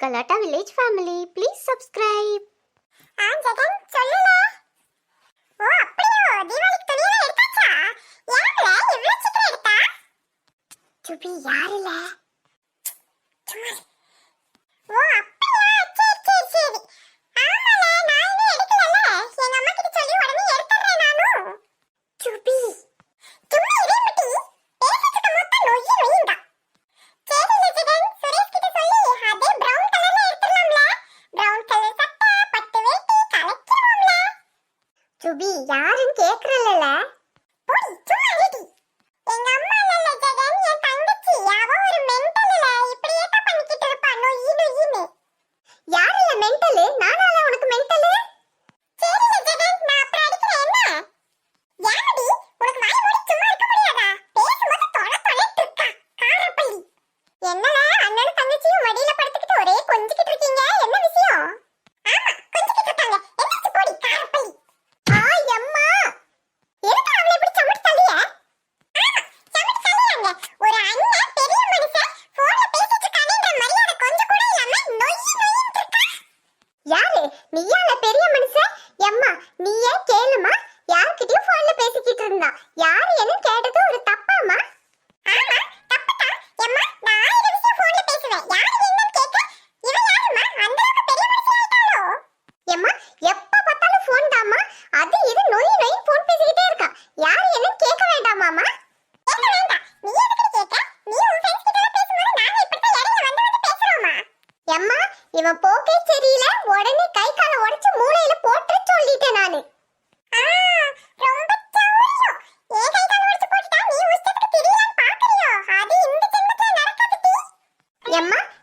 Galatta village family please subscribe ஆ ஜெகன் சொல்லுல ஓ அப்படியோ? தீபாவளிக்கு துணியெல்லாம் எடுத்தாச்சா? யாருல? இவ்வளவு சீக்கிரம் எடுத்தா? சுபி யாருல? சும்மா ஓ சுபி யாருன்னு கேக்குறல்ல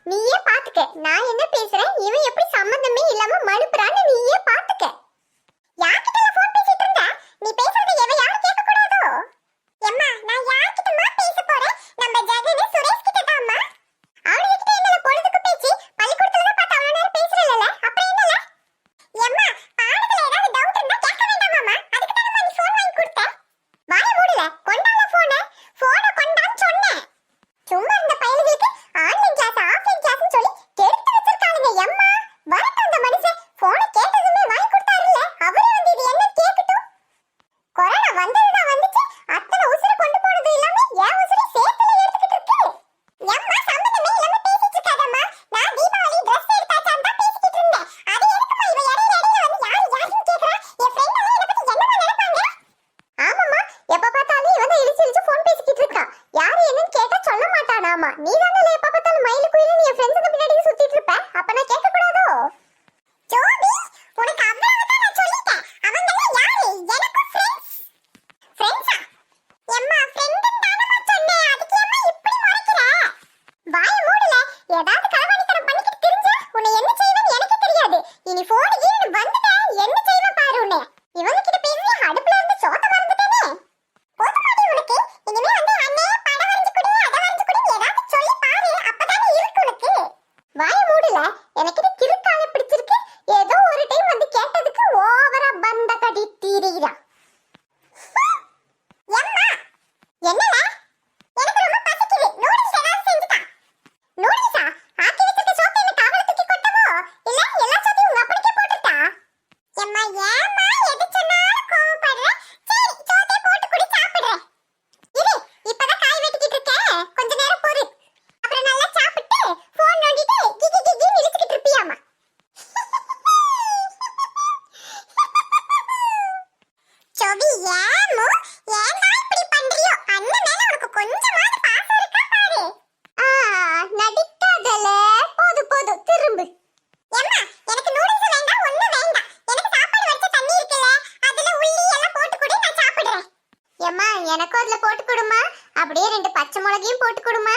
நீயே பாத்துக்க. நான் என்ன பேசுறேன்? இவன் எப்படி சம்மந்தமே இல்லாம மறுப்புறான்னு நீயே பாத்துக்க. யார்கிட்ட ஃபோன் பேசிட்டு இருந்த? நீ பேசுற மிளகையும் போட்டு கொடுமா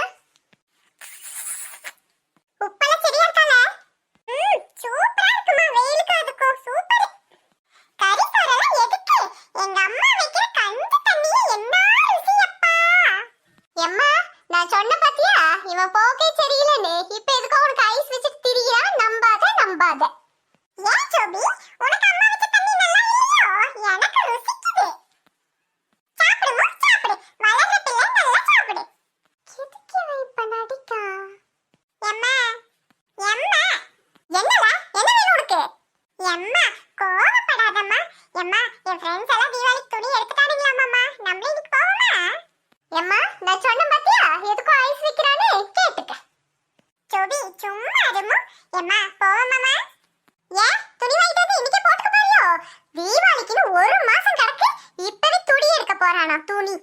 என் ஃப்ரெண்ட்ஸ் எல்லாம் தீபாவளி துணி எடுத்துட்டானுங்களாம்மா நம்ம இதுக்கு போவோமா? எம்மா நான் சொன்ன பாத்தியா? எதுக்கும் ஐஸ் விக்கிறானே கேட்டுக்க. ஜோபி சும்மா இருமு எம்மா போவோமாமா ஏன் துணி வாங்கிட்டு இன்னைக்கு போட்டுக்க போறியோ? தீபாவளிக்குன்னு ஒரு மாசம் கிடக்கு இப்பவே துணி எடுக்க போறானா துணி.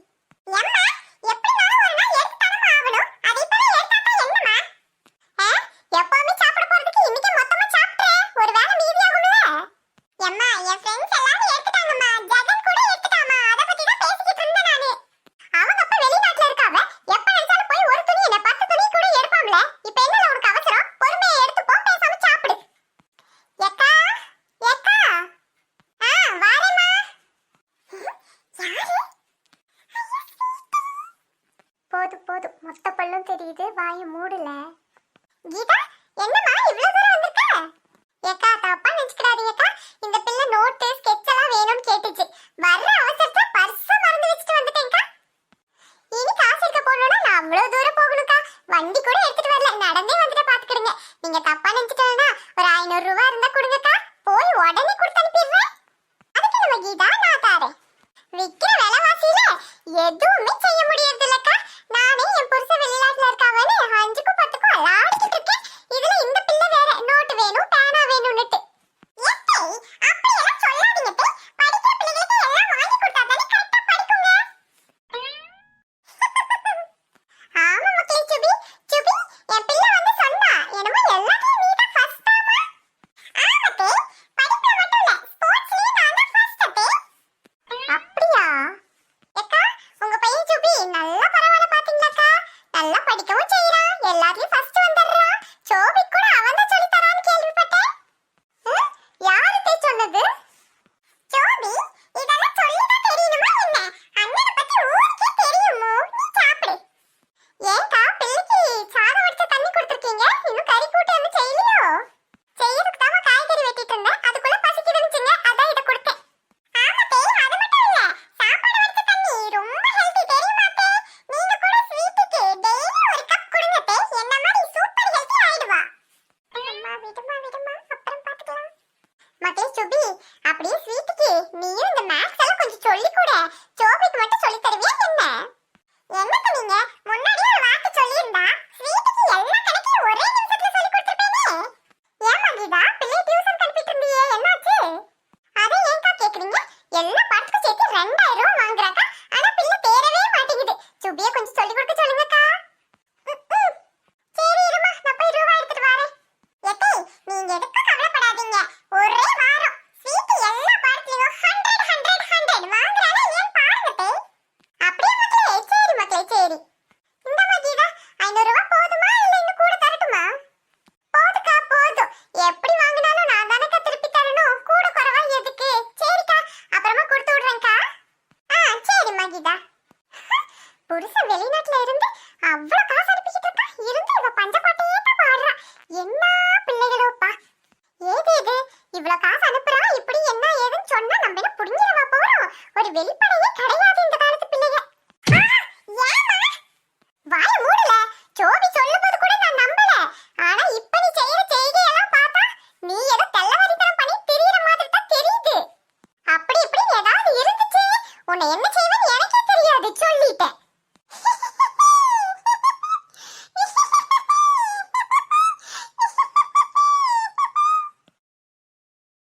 எம்மா மொட்டை பல்லும் தெரியுது. வாய மூடல. கீதா என்னமா இவ்வளவு தூரம் வந்திருக்க? ஏக்கா தப்பா நினைச்சுக்கிறாதீங்கக்கா இந்த பிள்ளை நோட்டு ஸ்கெட்ச் எல்லாம் வேணும்னு கேட்டுச்சு. வர்ற அவசரத்துல பர்ஸ மறந்து வச்சுட்டு வந்துட்டேன்க்கா இனி காசு எடுக்க போகணும்னா நான் அவ்வளவு தூரம் போகணும்க்கா. வண்டி கூட எடுத்துட்டு வரல. நடந்தே வந்துட்டு பாத்துக்கிடுங்க. நீங்க தப்பா நினைச்சிட்டா சொல்லி கொடுக்க வெளிப்படையே கிடையாது இந்த காலத்து பிள்ளைங்க வாய மூடல. சோபி சொல்லும்போது கூட நான் நம்பல. ஆனா இப்ப நீ செய்யற செய்கை எல்லாம் பார்த்தா நீ ஏதோ தெல்லவாரித்தனம் பண்ணி தெரியற மாதிரி தான் தெரியுது. அப்படி இப்படி ஏதாவது இருந்துச்சு? உன்னை என்ன செய்ய